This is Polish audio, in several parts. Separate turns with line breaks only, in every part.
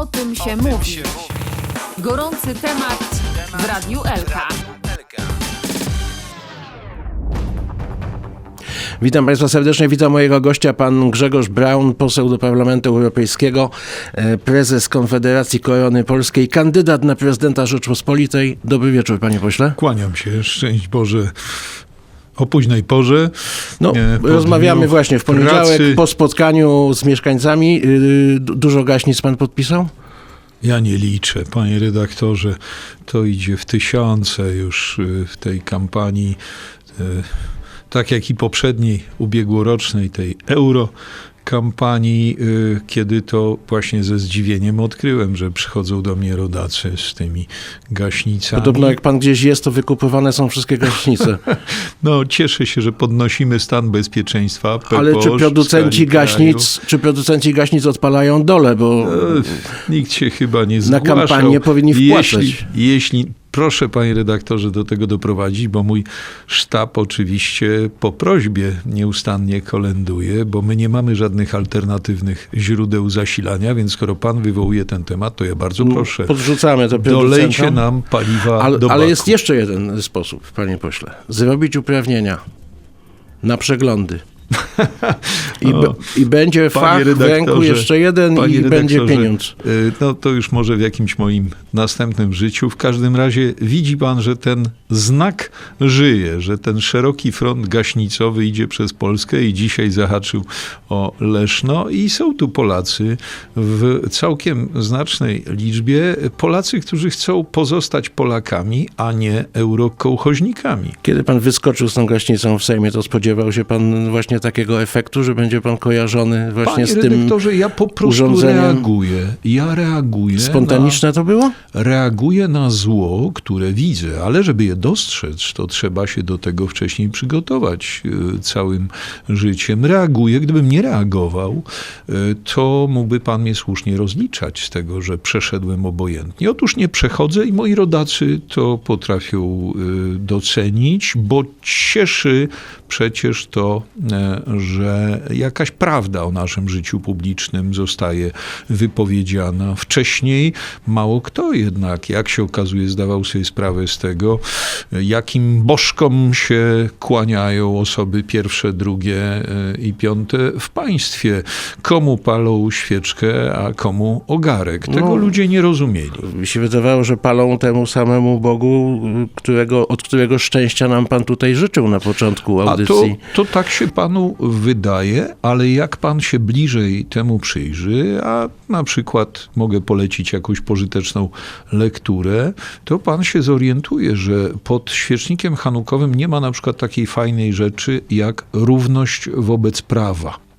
O tym się mówi. Gorący temat w Radiu Elka.
Witam Państwa serdecznie, witam mojego gościa, pan Grzegorz Braun, poseł do Parlamentu Europejskiego, e, prezes Konfederacji Korony Polskiej, kandydat na prezydenta Rzeczpospolitej. Dobry wieczór, panie pośle.
Kłaniam się, szczęść Boże. O późnej porze.
No, rozmawiamy właśnie w poniedziałek
pracy.
po spotkaniu z mieszkańcami. Y, du- Dużo gaśnic pan podpisał?
Ja nie liczę, panie redaktorze. To idzie w tysiące już y, w tej kampanii. y, Tak jak i poprzedniej, ubiegłorocznej, tej euro kampanii, y, kiedy to właśnie ze zdziwieniem odkryłem, że przychodzą do mnie rodacy z tymi gaśnicami.
Podobno jak pan gdzieś jest, to wykupywane są wszystkie gaśnice.
No, cieszę się, że podnosimy stan bezpieczeństwa.
Ale czy producenci
kraju.
gaśnic, czy producenci gaśnic odpalają dole, bo
E, Nikt się chyba nie zgłaszał.
kampanię powinni wpłacać.
Jeśli, jeśli, proszę panie redaktorze do tego doprowadzić, bo mój sztab oczywiście po prośbie nieustannie kolenduje, bo my nie mamy żadnych alternatywnych źródeł zasilania, więc skoro pan wywołuje ten temat, to ja bardzo proszę,
podrzucamy to
dolejcie nam paliwa
Ale,
do
ale jest jeszcze jeden sposób, panie pośle. Zrobić uprawnienia na przeglądy. I, b- i będzie fach w ręku jeszcze jeden i będzie pieniądz.
y, No to już może w jakimś moim następnym życiu. W każdym razie widzi pan, że ten znak żyje, że ten szeroki front gaśnicowy idzie przez Polskę i dzisiaj zahaczył o Leszno i są tu Polacy w całkiem znacznej liczbie. Polacy, którzy chcą pozostać Polakami, a nie eurokołchoźnikami.
Kiedy pan wyskoczył z tą gaśnicą w Sejmie, to spodziewał się pan właśnie takiego efektu, że będzie pan kojarzony właśnie
Panie
z tym...
redaktorze, ja po prostu
urządzeniem-
reaguję. Ja reaguję na...
Spontaniczne to było?
reaguje na zło, które widzę, ale żeby je dostrzec, to trzeba się do tego wcześniej przygotować y, całym życiem. Reaguję, gdybym nie reagował, y, to mógłby pan mnie słusznie rozliczać z tego, że przeszedłem obojętnie. Otóż nie przechodzę i moi rodacy to potrafią y, docenić, bo cieszy przecież to, e, że jakaś prawda o naszym życiu publicznym zostaje wypowiedziana. Wcześniej mało kto jednak, jak się okazuje, zdawał sobie sprawę z tego, jakim bożkom się kłaniają osoby pierwsze, drugie e, i piąte w państwie. Komu palą świeczkę, a komu ogarek. Tego
No.
ludzie nie rozumieli.
Mi się wydawało, że palą temu samemu Bogu, którego, od którego szczęścia nam pan tutaj życzył na początku
A to,
audycji.
to tak się panu wydaje, ale jak pan się bliżej temu przyjrzy, a na przykład mogę polecić jakąś pożyteczną lekturę, to pan się zorientuje, że pod świecznikiem hanukowym nie ma na przykład takiej fajnej rzeczy jak równość wobec prawa.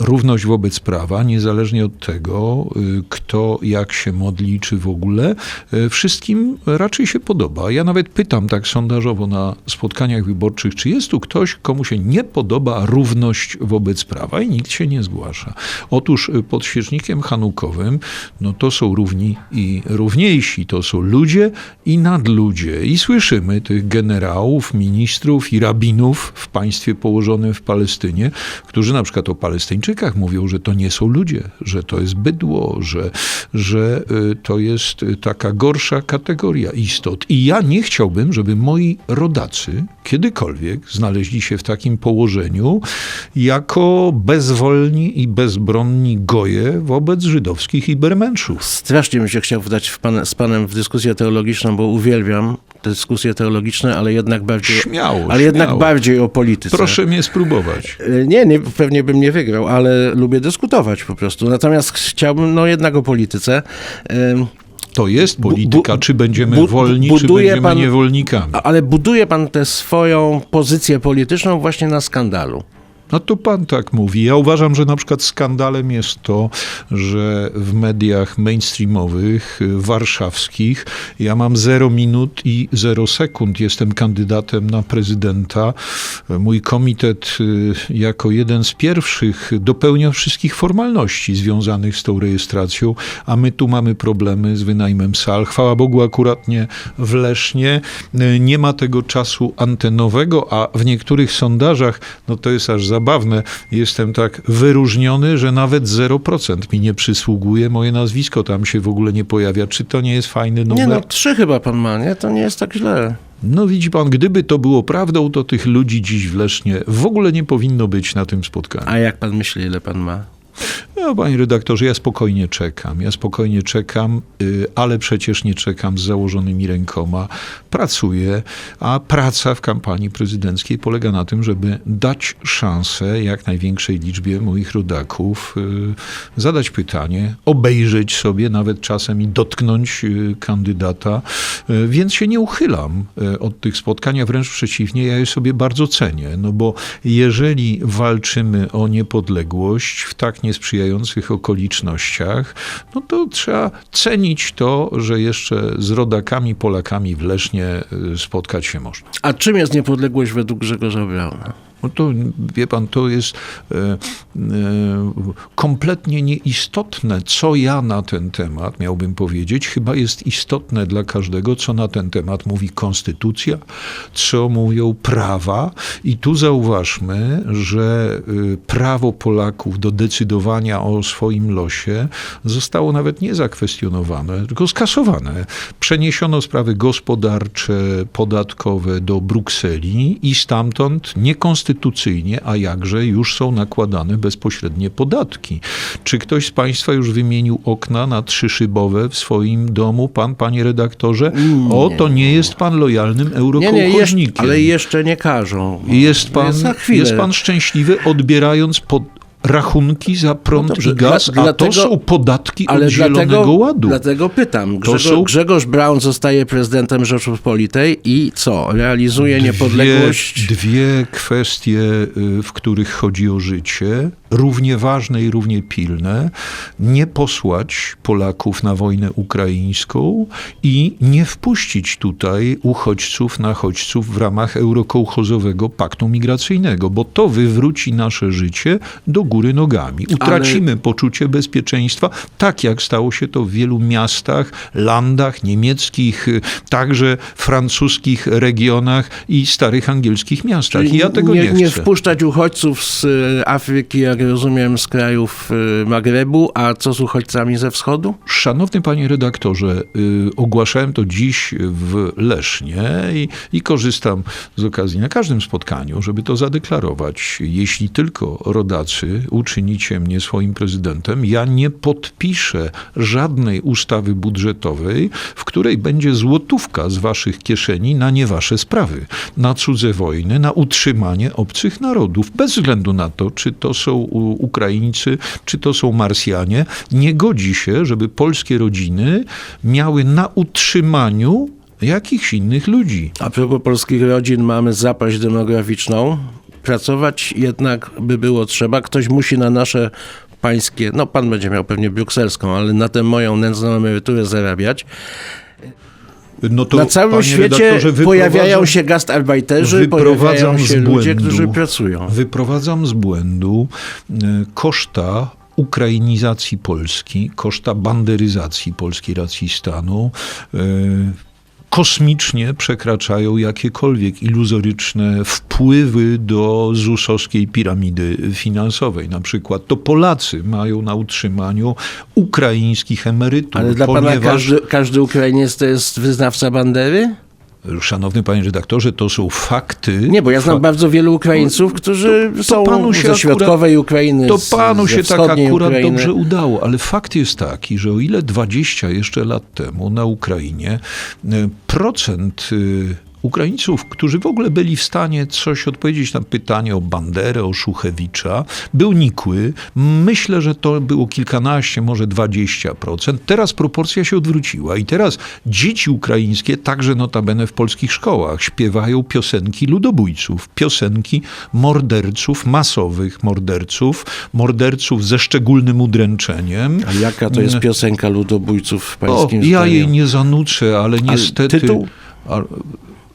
Równość wobec prawa, niezależnie od tego, y, kto jak się modli, czy w ogóle, y, wszystkim raczej się podoba. Ja nawet pytam tak sondażowo na spotkaniach wyborczych, czy jest tu ktoś, komu się nie podoba równość wobec prawa i nikt się nie zgłasza. Otóż y, pod świecznikiem hanukowym, no to są równi i równiejsi, to są ludzie i nadludzie. I słyszymy tych generałów, ministrów i rabinów w państwie położonym w Palestynie, którzy na przykład o Palestyńczykach mówią, że to nie są ludzie, że to jest bydło, że, że y, to jest y, taka gorsza kategoria istot. I ja nie chciałbym, żeby moi rodacy kiedykolwiek znaleźli się w takim położeniu jako bezwolni i bezbronni goje wobec żydowskich ibermenszów.
Strasznie bym się chciał wdać w pan, z panem w dyskusję teologiczną, bo uwielbiam dyskusje teologiczne, ale jednak bardziej,
Śmiało,
ale jednak
śmiało.
bardziej o polityce.
Proszę mnie spróbować.
E, Nie, nie, pewnie bym nie wygrał, ale lubię dyskutować po prostu. Natomiast chciałbym, no jednak o polityce.
To jest polityka,
bu-
czy będziemy
bu-
wolni, czy będziemy
pan-
niewolnikami.
Ale buduje pan tę swoją pozycję polityczną właśnie na skandalu.
No to pan tak mówi. Ja uważam, że na przykład skandalem jest to, że w mediach mainstreamowych, y, warszawskich, ja mam 0 minut i 0 sekund. Jestem kandydatem na prezydenta. Mój komitet y, jako jeden z pierwszych dopełnia wszystkich formalności związanych z tą rejestracją, a my tu mamy problemy z wynajmem sal. Chwała Bogu, akurat nie w Lesznie. Y, Nie ma tego czasu antenowego, a w niektórych sondażach, no to jest aż za zabawne. Jestem tak wyróżniony, że nawet 0% mi nie przysługuje. Moje nazwisko tam się w ogóle nie pojawia. Czy to nie jest fajny numer?
Nie no, trzy chyba pan ma, nie? To nie jest tak źle.
No widzi pan, gdyby to było prawdą, to tych ludzi dziś w Lesznie w ogóle nie powinno być na tym spotkaniu.
A jak pan myśli, ile pan ma?
No, panie redaktorze, ja spokojnie czekam. Ja spokojnie czekam, y, ale przecież nie czekam z założonymi rękoma. Pracuję, a praca w kampanii prezydenckiej polega na tym, żeby dać szansę jak największej liczbie moich rodaków, y, zadać pytanie, obejrzeć sobie nawet czasem i dotknąć y, kandydata, więc się nie uchylam od tych spotkań, a wręcz przeciwnie, ja je sobie bardzo cenię, no bo jeżeli walczymy o niepodległość w tak niesprzyjających okolicznościach, no to trzeba cenić to, że jeszcze z rodakami, Polakami w Lesznie y, spotkać się można.
A czym jest niepodległość według Grzegorza Brauna?
No to, wie pan, to jest e, e, kompletnie nieistotne, co ja na ten temat miałbym powiedzieć. Chyba jest istotne dla każdego, co na ten temat mówi konstytucja, co mówią prawa. I tu zauważmy, że e, prawo Polaków do decydowania o swoim losie zostało nawet nie zakwestionowane, tylko skasowane. Przeniesiono sprawy gospodarcze, podatkowe do Brukseli i stamtąd niekonstytucyjnie, a jakże już są nakładane bezpośrednie podatki. Czy ktoś z Państwa już wymienił okna na trzyszybowe w swoim domu, pan, panie redaktorze? O, to nie jest pan lojalnym
Nie, nie,
eurokołchoźnikiem.
jeszcze, ale jeszcze nie każą.
Jest pan,
za chwilę.
jest pan szczęśliwy, odbierając pod rachunki za prąd
No dobrze,
i gaz,
dla-
a
dlatego-
to są podatki
Ale
od Zielonego
dlatego,
Ładu.
dlatego pytam. Grzegorz,
są-
Grzegorz Braun zostaje prezydentem Rzeczypospolitej i co? Realizuje niepodległość?
Dwie, dwie kwestie, y, w których chodzi o życie, równie ważne i równie pilne. Nie posłać Polaków na wojnę ukraińską i nie wpuścić tutaj uchodźców, nachodźców w ramach eurokołchozowego paktu migracyjnego, bo to wywróci nasze życie do góry nogami. Utracimy poczucie bezpieczeństwa, tak jak stało się to w wielu miastach, landach niemieckich, także francuskich regionach i starych angielskich miastach. I ja tego nie,
nie, nie
chcę.
wpuszczać uchodźców z y, Afryki, jak rozumiem, z krajów y, Magrebu, a co z uchodźcami ze wschodu?
Szanowny panie redaktorze, y, ogłaszałem to dziś w Lesznie i, i korzystam z okazji na każdym spotkaniu, żeby to zadeklarować. Jeśli tylko rodacy uczynicie mnie swoim prezydentem, ja nie podpiszę żadnej ustawy budżetowej, w której będzie złotówka z waszych kieszeni na nie wasze sprawy, na cudze wojny, na utrzymanie obcych narodów, bez względu na to, czy to są Ukraińcy, czy to są Marsjanie. Nie godzi się, żeby polskie rodziny miały na utrzymaniu jakichś innych ludzi.
A propos polskich rodzin, mamy zapaść demograficzną. Pracować jednak by było trzeba. Ktoś musi na nasze pańskie, no pan będzie miał pewnie brukselską, ale na tę moją nędzną emeryturę zarabiać.
No to,
na całym świecie pojawiają się gastarbeiterzy, pojawiają się ludzie,
błędu.
którzy pracują.
Wyprowadzam z błędu e, koszta ukrainizacji Polski, koszta banderyzacji polskiej racji stanu. Kosmicznie przekraczają jakiekolwiek iluzoryczne wpływy do ZUS-owskiej piramidy finansowej. Na przykład to Polacy mają na utrzymaniu ukraińskich emerytur,
Ale dla pana
ponieważ
każdy, każdy Ukrainiec to jest wyznawca bandery?
Szanowny panie redaktorze, to są fakty.
Nie, bo ja znam bardzo wielu Ukraińców, którzy
to
są
panu się
ze
akurat-
środkowej Ukrainy,
To panu się tak akurat
Ukrainy.
dobrze udało, ale fakt jest taki, że o ile 20 jeszcze lat temu na Ukrainie e, procent e, Ukraińców, którzy w ogóle byli w stanie coś odpowiedzieć na pytanie o Banderę, o Szuchewicza, był nikły. Myślę, że to było kilkanaście, może 20%. Teraz proporcja się odwróciła i teraz dzieci ukraińskie, także notabene w polskich szkołach, śpiewają piosenki ludobójców, piosenki morderców, masowych morderców, morderców ze szczególnym udręczeniem.
A jaka to jest piosenka ludobójców w
O,
pańskim
ja
zdaniu?
jej nie zanucę, ale niestety...
tytuł?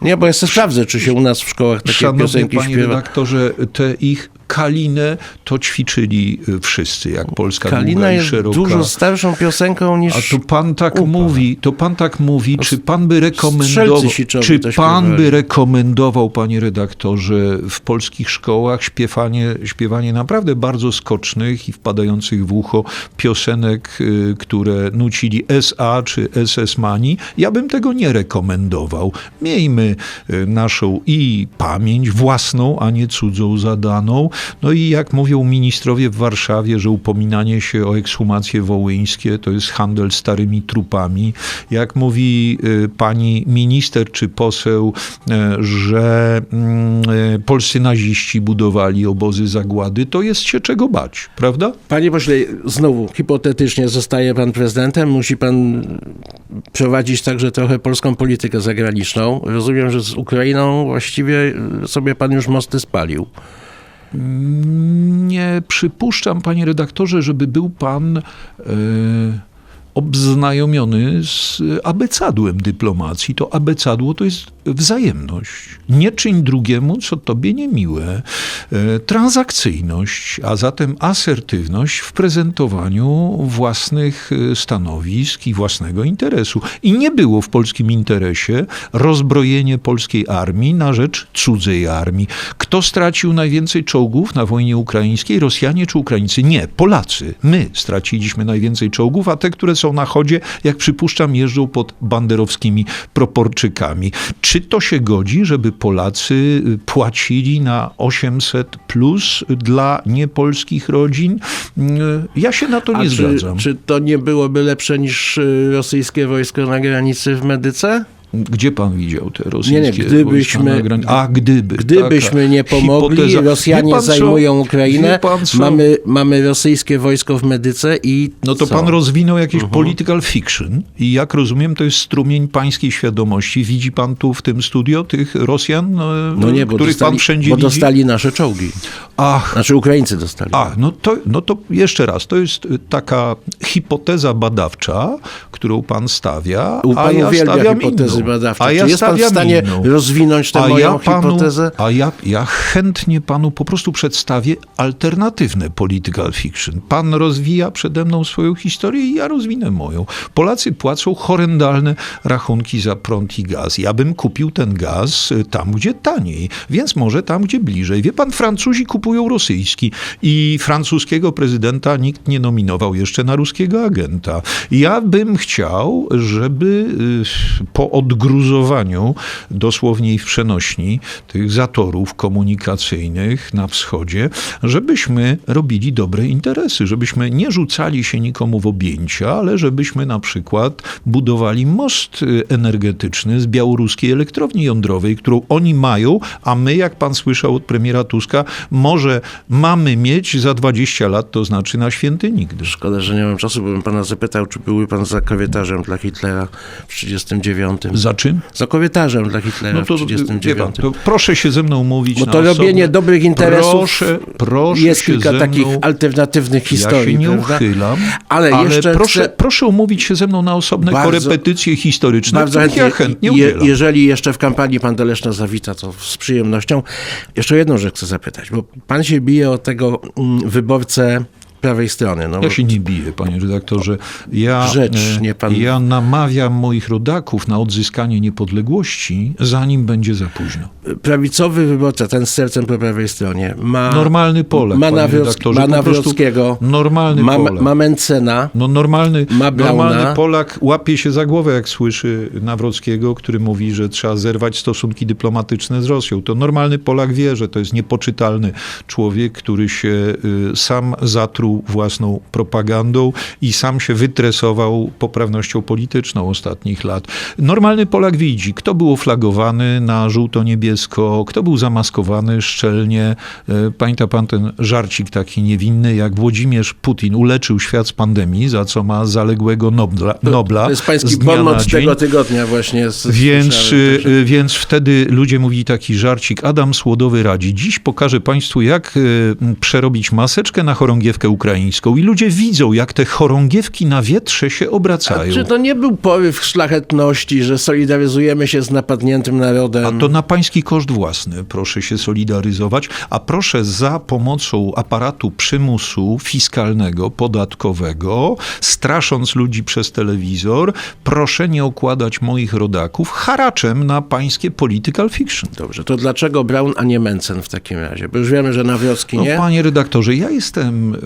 Nie, bo ja sobie sprawdzę, czy się u nas w szkołach takie
Szanowny
piosenki
panie
śpiewa.
redaktorze, te ich Kalinę to ćwiczyli y, wszyscy, jak Polska
Kalina
długa i
jest
szeroka.
dużo starszą piosenką niż...
A to pan tak
Upa.
mówi, to pan tak mówi, czy pan by rekomendował, czy pan by rekomendował, panie redaktorze, w polskich szkołach śpiewanie, śpiewanie naprawdę bardzo skocznych i wpadających w ucho piosenek, y, które nucili SA czy SS Mani? Ja bym tego nie rekomendował. Miejmy y, naszą i pamięć własną, a nie cudzą zadaną. No i jak mówią ministrowie w Warszawie, że upominanie się o ekshumacje wołyńskie to jest handel starymi trupami. Jak mówi y, pani minister czy poseł, y, że mm, y, polscy naziści budowali obozy zagłady, to jest się czego bać, prawda?
Panie pośle, znowu hipotetycznie zostaje pan prezydentem, musi pan prowadzić także trochę polską politykę zagraniczną. Rozumiem, że z Ukrainą właściwie sobie pan już mosty spalił.
Nie przypuszczam, panie redaktorze, żeby był pan e, obznajomiony z abecadłem dyplomacji. To abecadło to jest wzajemność. Nie czyń drugiemu, co tobie niemiłe. E, transakcyjność, a zatem asertywność w prezentowaniu własnych e, stanowisk i własnego interesu. I nie było w polskim interesie rozbrojenie polskiej armii na rzecz cudzej armii. Kto stracił najwięcej czołgów na wojnie ukraińskiej? Rosjanie czy Ukraińcy? Nie, Polacy. My straciliśmy najwięcej czołgów, a te, które są na chodzie, jak przypuszczam, jeżdżą pod banderowskimi proporczykami. Czy to się godzi, żeby Polacy y, płacili na 800 plus dla niepolskich rodzin? Y, Ja się na to nie
A czy,
zgadzam.
czy to nie byłoby lepsze niż y, rosyjskie wojsko na granicy w Medyce?
Gdzie pan widział te rosyjskie
Nie, nie, gdybyśmy-
wojska na granicy? A, gdyby.
Gdybyśmy
taka
nie pomogli,
hipoteza.
Rosjanie zajmują Ukrainę, mamy, mamy rosyjskie wojsko w Medyce i
No to
co?
pan rozwinął jakieś political fiction i jak rozumiem, to jest strumień pańskiej świadomości. Widzi pan tu w tym studio tych Rosjan, e,
No nie, bo
których
dostali,
pan wszędzie
bo
widzi?
dostali nasze czołgi.
Ach,
Znaczy Ukraińcy dostali.
A, no to, no to jeszcze raz, to jest y, taka hipoteza badawcza, którą pan stawia,
U
a ja stawiam
hipotezy
A
Czy
ja
jest pan w stanie
inną.
rozwinąć tę
a
moją
ja panu,
hipotezę?
A ja, ja chętnie panu po prostu przedstawię alternatywne political fiction. Pan rozwija przede mną swoją historię i ja rozwinę moją. Polacy płacą horrendalne rachunki za prąd i gaz. Ja bym kupił ten gaz y, tam, gdzie taniej, więc może tam, gdzie bliżej. Wie pan, Francuzi kupują rosyjski i francuskiego prezydenta nikt nie nominował jeszcze na ruskiego agenta. Ja bym chciał, żeby y, po odgruzowaniu, dosłownie i w przenośni, tych zatorów komunikacyjnych na wschodzie, żebyśmy robili dobre interesy, żebyśmy nie rzucali się nikomu w objęcia, ale żebyśmy na przykład budowali most y, energetyczny z białoruskiej elektrowni jądrowej, którą oni mają, a my, jak pan słyszał od premiera Tuska, może mamy mieć za 20 lat, to znaczy na święty nigdy.
Szkoda, że nie mam czasu, bo bym pana zapytał, czy byłby pan za korytarzem dla Hitlera w 39.
Za czym?
Za korytarzem dla Hitlera
No to,
w
wie
39.
pan, to proszę się ze mną mówić
Bo to robienie
osobne-
dobrych interesów
Proszę, proszę
jest
się
kilka
ze
takich alternatywnych
Ja
historii,
się nie
prawda?
uchylam,
Ale
ale,
jeszcze
proszę,
chcę-
proszę umówić się ze mną na osobne
Bardzo-
korepetycje historyczne,
Bardzo chętnie.
ja chętnie
Je, jeżeli jeszcze w kampanii pan Deleszna zawita, to z przyjemnością. Jeszcze jedną rzecz chcę zapytać, bo pan się bije o tego mm, wyborcę prawej strony. No,
Ja się nie biję, panie redaktorze. Ja,
Rzecz,
e,
pan-
ja namawiam moich rodaków na odzyskanie niepodległości, zanim będzie za późno.
prawicowy wyborca, ten z sercem po prawej stronie, ma,
Normalny Polak,
ma,
panie
Nawrock,
redaktorze,
ma Nawrockiego,
normalny
ma,
Polak.
ma Mencena,
No normalny,
Ma Brauna.
normalny Polak łapie się za głowę, jak słyszy Nawrockiego, który mówi, że trzeba zerwać stosunki dyplomatyczne z Rosją. To normalny Polak wie, że to jest niepoczytalny człowiek, który się y, sam zatruł własną propagandą i sam się wytresował poprawnością polityczną ostatnich lat. Normalny Polak widzi, kto był oflagowany na żółto-niebiesko, kto był zamaskowany szczelnie. Y, Pamięta pan ten żarcik taki niewinny, jak Włodzimierz Putin uleczył świat z pandemii, za co ma zaległego Nobla. Nobla
to jest pański bonmot tego tygodnia właśnie. Z,
Więc, y, więc wtedy ludzie mówili taki żarcik. Adam Słodowy radzi. Dziś pokażę Państwu, jak y, przerobić maseczkę na chorągiewkę ukraińską. Ukraińską i ludzie widzą, jak te chorągiewki na wietrze się
A
obracają.
czy to nie był poryw szlachetności, że solidaryzujemy się z napadniętym narodem?
A to na pański koszt własny proszę się solidaryzować, a proszę za pomocą aparatu przymusu fiskalnego, podatkowego, strasząc ludzi przez telewizor, proszę nie okładać moich rodaków haraczem na pańskie political fiction.
Dobrze, to dlaczego Braun, a nie Mencen w takim razie? Bo już wiemy, że Nawrocki
No,
nie.
panie redaktorze, ja jestem, y,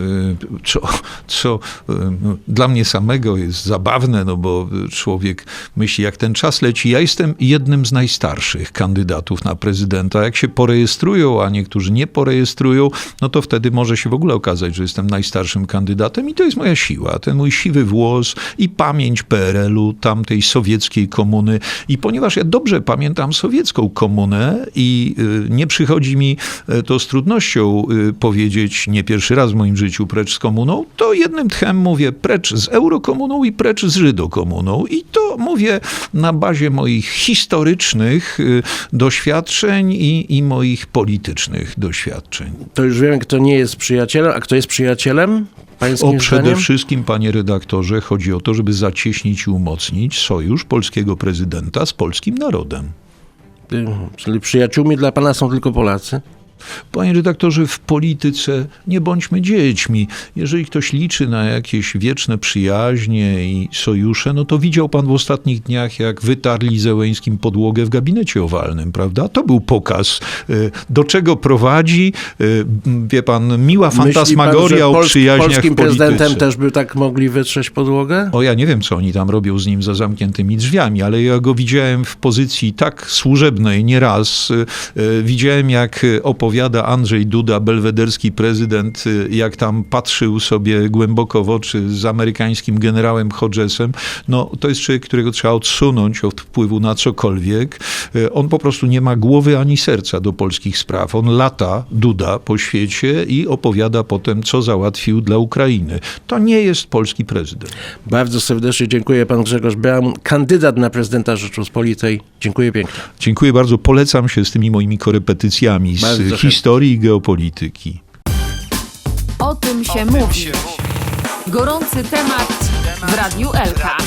co, co y, no, dla mnie samego jest zabawne, no bo człowiek myśli, jak ten czas leci. Ja jestem jednym z najstarszych kandydatów na prezydenta. Jak się porejestrują, a niektórzy nie porejestrują, no to wtedy może się w ogóle okazać, że jestem najstarszym kandydatem i to jest moja siła. Ten mój siwy włos i pamięć PRL-u, tamtej sowieckiej komuny. I ponieważ ja dobrze pamiętam sowiecką komunę i y, nie przychodzi mi y, to z trudnością powiedzieć nie pierwszy raz w moim życiu precz z komuną, to jednym tchem mówię precz z eurokomuną i precz z żydokomuną. I to mówię na bazie moich historycznych y, doświadczeń i, i moich politycznych doświadczeń.
To już wiemy, kto nie jest przyjacielem, a kto jest przyjacielem? Pańskim
O przede
zdaniem?
wszystkim, panie redaktorze, chodzi o to, żeby zacieśnić i umocnić sojusz polskiego prezydenta z polskim narodem.
Y, Czyli przyjaciółmi dla pana są tylko Polacy?
Panie redaktorze, w polityce nie bądźmy dziećmi. Jeżeli ktoś liczy na jakieś wieczne przyjaźnie i sojusze, no to widział pan w ostatnich dniach, jak wytarli Zełęskim podłogę w gabinecie owalnym, prawda? To był pokaz, y, do czego prowadzi, y, wie pan, miła
pan,
fantasmagoria
że
o
Pols-
przyjaźniach
polskim prezydentem też by tak mogli wytrzeć podłogę?
O, ja nie wiem, co oni tam robią z nim za zamkniętymi drzwiami, ale ja go widziałem w pozycji tak służebnej nieraz. Y, Widziałem, jak opowiada Andrzej Duda, belwederski prezydent, y, jak tam patrzył sobie głęboko w oczy z amerykańskim generałem Hodgesem. No, to jest człowiek, którego trzeba odsunąć od wpływu na cokolwiek. Y, On po prostu nie ma głowy ani serca do polskich spraw. On lata, Duda, po świecie i opowiada potem, co załatwił dla Ukrainy. To nie jest polski prezydent.
Bardzo serdecznie dziękuję pan Grzegorz Braun, kandydat na prezydenta Rzeczypospolitej. Dziękuję pięknie.
Dziękuję bardzo. Polecam się z tymi moimi korepetycjami z
Bardzo.
Historii i geopolityki.
O tym się mówi. Gorący temat w Radiu Elka.